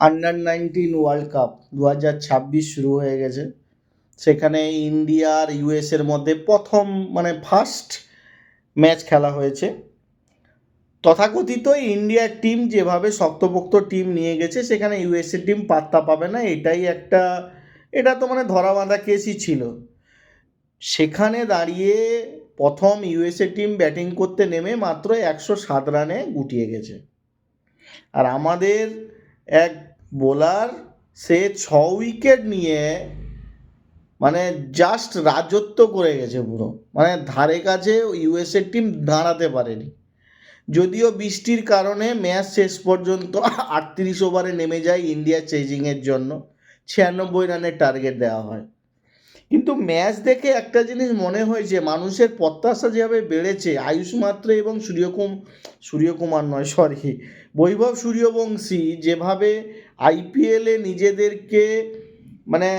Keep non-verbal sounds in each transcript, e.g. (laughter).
Under nineteen world cup দু হাজার ছাব্বিশ শুরু হয়ে গেছে। সেখানে ইন্ডিয়া আর ইউএসের মধ্যে প্রথম মানে ফার্স্ট ম্যাচ খেলা হয়েছে। তথাকথিত ইন্ডিয়ার টিম যেভাবে শক্তপোক্ত টিম নিয়ে গেছে, সেখানে ইউএসএর টিম পাত্তা পাবে না, এটাই একটা, এটা তো মানে ধরা বাঁধা কেসই ছিল। সেখানে দাঁড়িয়ে প্রথম ইউএসএ টিম ব্যাটিং করতে নেমে মাত্র একশো সাত রানে গুটিয়ে গেছে। আর আমাদের এক বোলার সে ছ উইকেট নিয়ে মানে জাস্ট রাজত্ব করে গেছে পুরো। মানে ধারে কাছে ইউএসএ টিম দাঁড়াতে পারেনি। যদিও বৃষ্টির কারণে ম্যাচ শেষ পর্যন্ত আটত্রিশ ওভারে নেমে যায় ইন্ডিয়া চেজিংয়ের জন্য। ছিয়ানব্বই রানের টার্গেট দেওয়া হয়। কিন্তু ম্যাচ দেখে একটা জিনিস মনে হয়েছে মানুষের প্রত্যাশা যেভাবে বেড়েছে, আয়ুষ মাত্র এবং সূর্যকুম, সূর্যকুমার নয় সরি বৈভব সূর্যবংশী যেভাবে আইপিএলে নিজেদেরকে মানে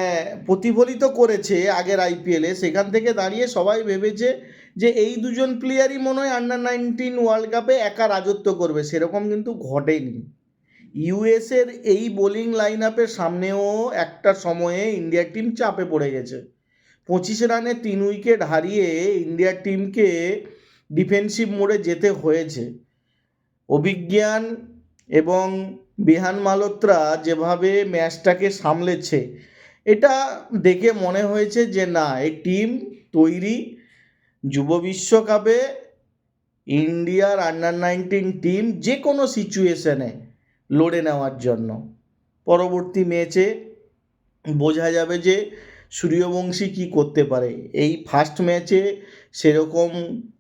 প্রতিফলিত করেছে আগের আইপিএলে সেখান থেকে দাঁড়িয়ে সবাই ভেবেছে যে, এই দুজন প্লেয়ারই মনে হয় আন্ডার নাইনটিন ওয়ার্ল্ড কাপে একা রাজত্ব করবে। সেরকম কিন্তু ঘটেনি। ইউএসের এই বোলিং লাইন আপের সামনেও একটা সময়ে ইন্ডিয়ার টিম চাপে পড়ে গেছে। পঁচিশ রানে তিন উইকেট হারিয়ে ইন্ডিয়ার টিমকে ডিফেন্সিভ মোডে যেতে হয়েছে। অভিজ্ঞান এবং বিহান মালোত্রা যেভাবে ম্যাচটাকে সামলেছে, এটা দেখে মনে হয়েছে যে না, এই টিম তৈরি যুব বিশ্বকাপে ইন্ডিয়ার আন্ডার নাইনটিন টিম যে কোনো সিচুয়েশনে লড়ে নেওয়ার জন্য। পরবর্তী ম্যাচে বোঝা যাবে যে সূর্যবংশী কী করতে পারে? এই ফার্স্ট ম্যাচে সেরকম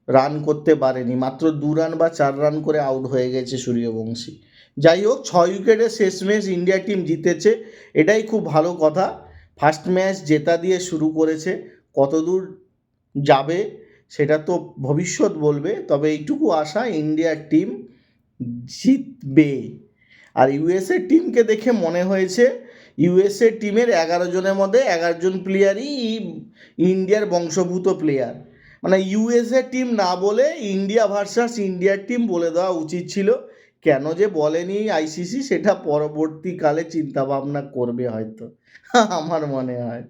রান করতে পারেনি। মাত্র দু রান বা চার রান করে আউট হয়ে গেছে সূর্যবংশী। যাই হোক, ছয় উইকেটে শেষ ম্যাচ ইন্ডিয়া টিম জিতেছে, এটাই খুব ভালো কথা। ফার্স্ট ম্যাচ জেতা দিয়ে শুরু করেছে, কতদূর যাবে সেটা তো ভবিষ্যৎ বলবে, তবে এইটুকু আশা ইন্ডিয়ার টিম জিতবে। আর ইউএসএ টিমকে দেখে মনে হয়েছে ইউএসএ টিমের এগারো জনের মধ্যে এগারো জন প্লেয়ারই ইন্ডিয়ার বংশভূত প্লেয়ার মানে ইউএসএ টিম না বলে ইন্ডিয়া ভার্সাস ইন্ডিয়ার টিম বলে দেওয়া উচিত ছিল। কেন যে বলেনি আইসিসি সেটা পরবর্তীকালে চিন্তা ভাবনা করবে হয়তো। (laughs) আমার মনে হয়।